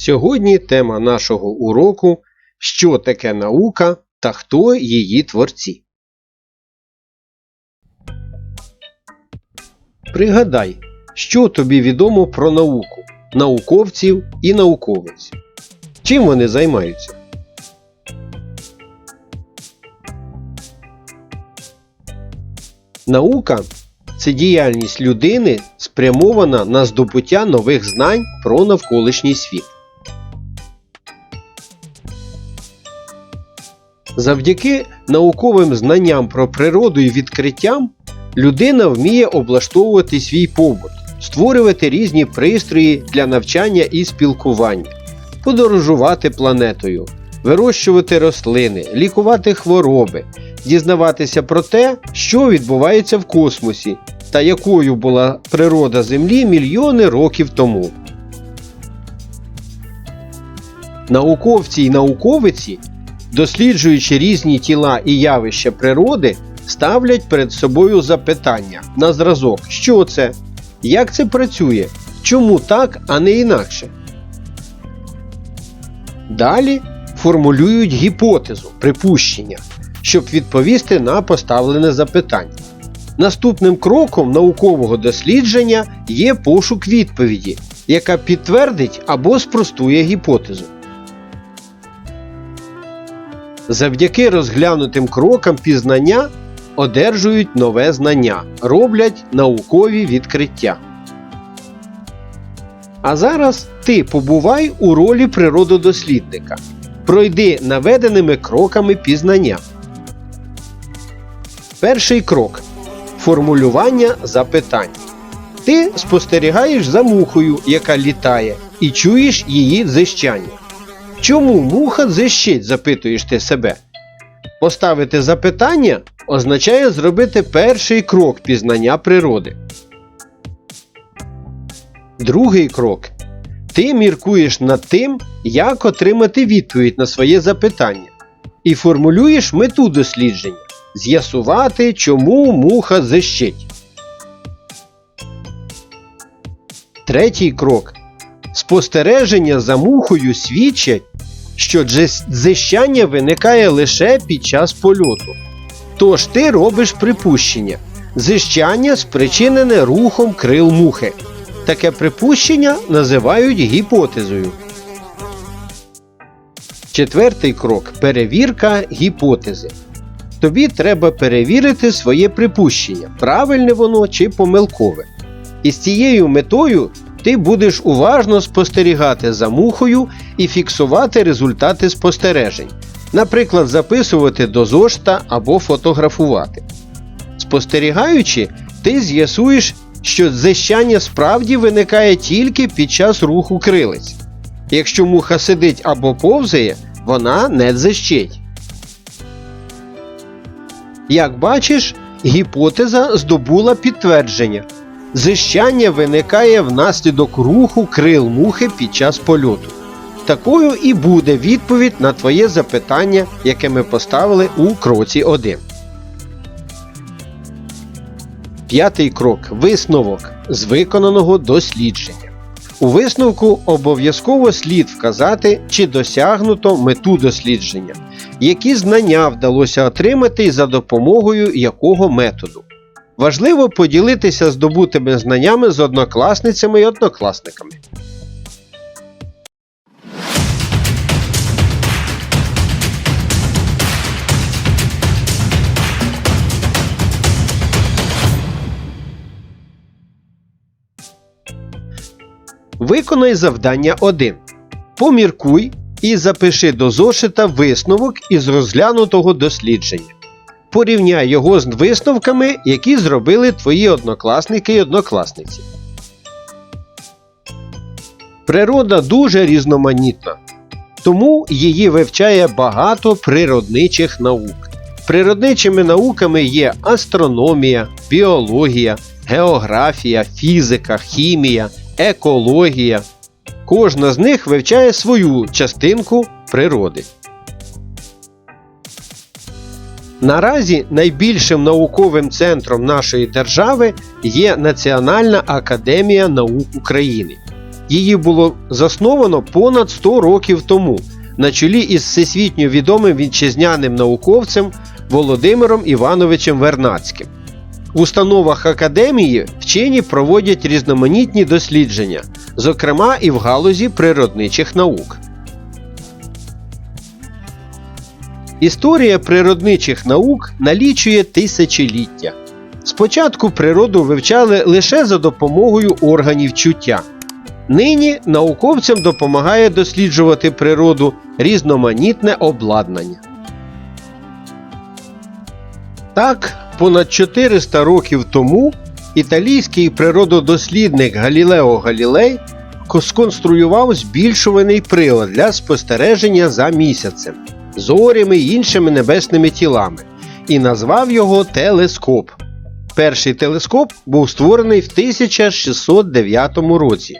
Сьогодні тема нашого уроку Що таке наука та хто її творці. Пригадай, що тобі відомо про науку, науковців і науковиць. Чим вони займаються? Наука це діяльність людини, спрямована на здобуття нових знань про навколишній світ. Завдяки науковим знанням про природу і відкриттям людина вміє облаштовувати свій побут, створювати різні пристрої для навчання і спілкування, подорожувати планетою, вирощувати рослини, лікувати хвороби, дізнаватися про те, що відбувається в космосі та якою була природа Землі мільйони років тому. Науковці і науковиці, досліджуючи різні тіла і явища природи, ставлять перед собою запитання на зразок, що це, як це працює, чому так, а не інакше. Далі формулюють гіпотезу, припущення, щоб відповісти на поставлене запитання. Наступним кроком наукового дослідження є пошук відповіді, яка підтвердить або спростує гіпотезу. Завдяки розглянутим крокам пізнання одержують нове знання, роблять наукові відкриття. А зараз ти побувай у ролі природодослідника. Пройди наведеними кроками пізнання. Перший крок формулювання запитань. Ти спостерігаєш за мухою, яка літає, і чуєш її дзищання. Чому муха дзищить, запитуєш ти себе. Поставити запитання означає зробити перший крок пізнання природи. Другий крок. Ти міркуєш над тим, як отримати відповідь на своє запитання, і формулюєш мету дослідження з'ясувати, чому муха зищить. Третій крок. Спостереження за мухою свідчать, що дзищання виникає лише під час польоту. Тож ти робиш припущення. Зищання спричинене рухом крил мухи. Таке припущення називають гіпотезою. Четвертий крок перевірка гіпотези. Тобі треба перевірити своє припущення, правильне воно чи помилкове. І з цією метою ти будеш уважно спостерігати за мухою і фіксувати результати спостережень, наприклад, записувати до зошта або фотографувати. Спостерігаючи, ти з'ясуєш, що зищання справді виникає тільки під час руху крилиць. Якщо муха сидить або повзає, вона не дзищить. Як бачиш, гіпотеза здобула підтвердження. Зищання виникає внаслідок руху крил мухи під час польоту. Такою і буде відповідь на твоє запитання, яке ми поставили у кроці 1. П'ятий крок висновок з виконаного дослідження. У висновку обов'язково слід вказати, чи досягнуто мету дослідження, які знання вдалося отримати за допомогою якого методу. Важливо поділитися здобутими знаннями з однокласницями і однокласниками. Виконай завдання 1. Поміркуй і запиши до зошита висновок із розглянутого дослідження. Порівняй його з висновками, які зробили твої однокласники і однокласниці. Природа дуже різноманітна, тому її вивчає багато природничих наук. Природничими науками є астрономія, біологія, географія, фізика, хімія, екологія. Кожна з них вивчає свою частинку природи. Наразі найбільшим науковим центром нашої держави є Національна академія наук України. Її було засновано понад 100 років тому на чолі із всесвітньо відомим вітчизняним науковцем Володимиром Івановичем Вернацьким. В установах академії вчені проводять різноманітні дослідження, зокрема і в галузі природничих наук. Історія природничих наук налічує тисячоліття. Спочатку природу вивчали лише за допомогою органів чуття. Нині науковцям допомагає досліджувати природу різноманітне обладнання. Так, понад 400 років тому італійський природодослідник Галілео Галілей сконструював збільшуваний прилад для спостереження за місяцем, зорями й іншими небесними тілами і назвав його телескоп. Перший телескоп був створений в 1609 році.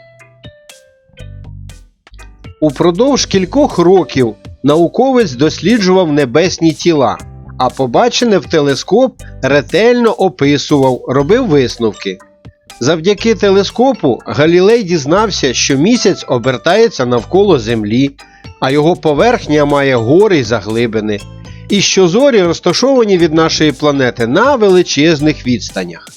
Упродовж кількох років науковець досліджував небесні тіла, а побачене в телескоп ретельно описував, робив висновки. Завдяки телескопу Галілей дізнався, що місяць обертається навколо Землі, а його поверхня має гори й заглибини, і що зорі розташовані від нашої планети на величезних відстанях.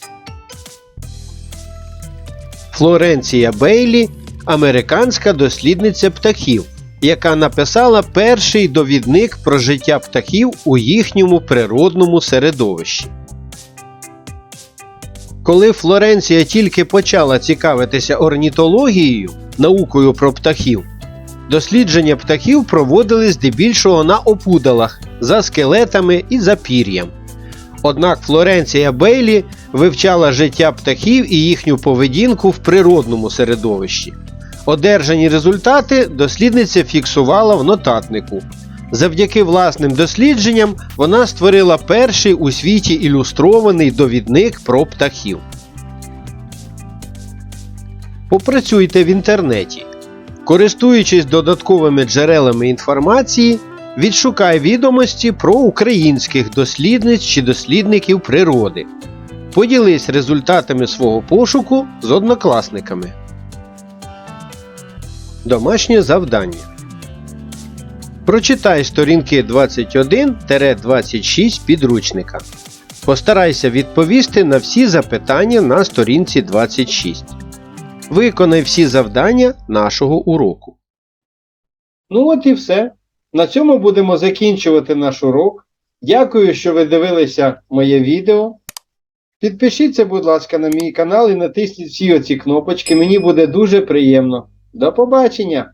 Флоренція Бейлі американська дослідниця птахів, яка написала перший довідник про життя птахів у їхньому природному середовищі. Коли Флоренція тільки почала цікавитися орнітологією, наукою про птахів, дослідження птахів проводили здебільшого на опудалах, за скелетами і за пір'ям. Однак Флоренція Бейлі вивчала життя птахів і їхню поведінку в природному середовищі. Одержані результати дослідниця фіксувала в нотатнику. Завдяки власним дослідженням вона створила перший у світі ілюстрований довідник про птахів. Попрацюйте в інтернеті. Користуючись додатковими джерелами інформації, відшукай відомості про українських дослідниць чи дослідників природи. Поділись результатами свого пошуку з однокласниками. Домашнє завдання. Прочитай сторінки 21-26 підручника. Постарайся відповісти на всі запитання на сторінці 26. Виконай всі завдання нашого уроку. Ну от і все. На цьому будемо закінчувати наш урок. Дякую, що ви дивилися моє відео. Підпишіться, будь ласка, на мій канал і натисніть всі оці кнопочки. Мені буде дуже приємно. До побачення!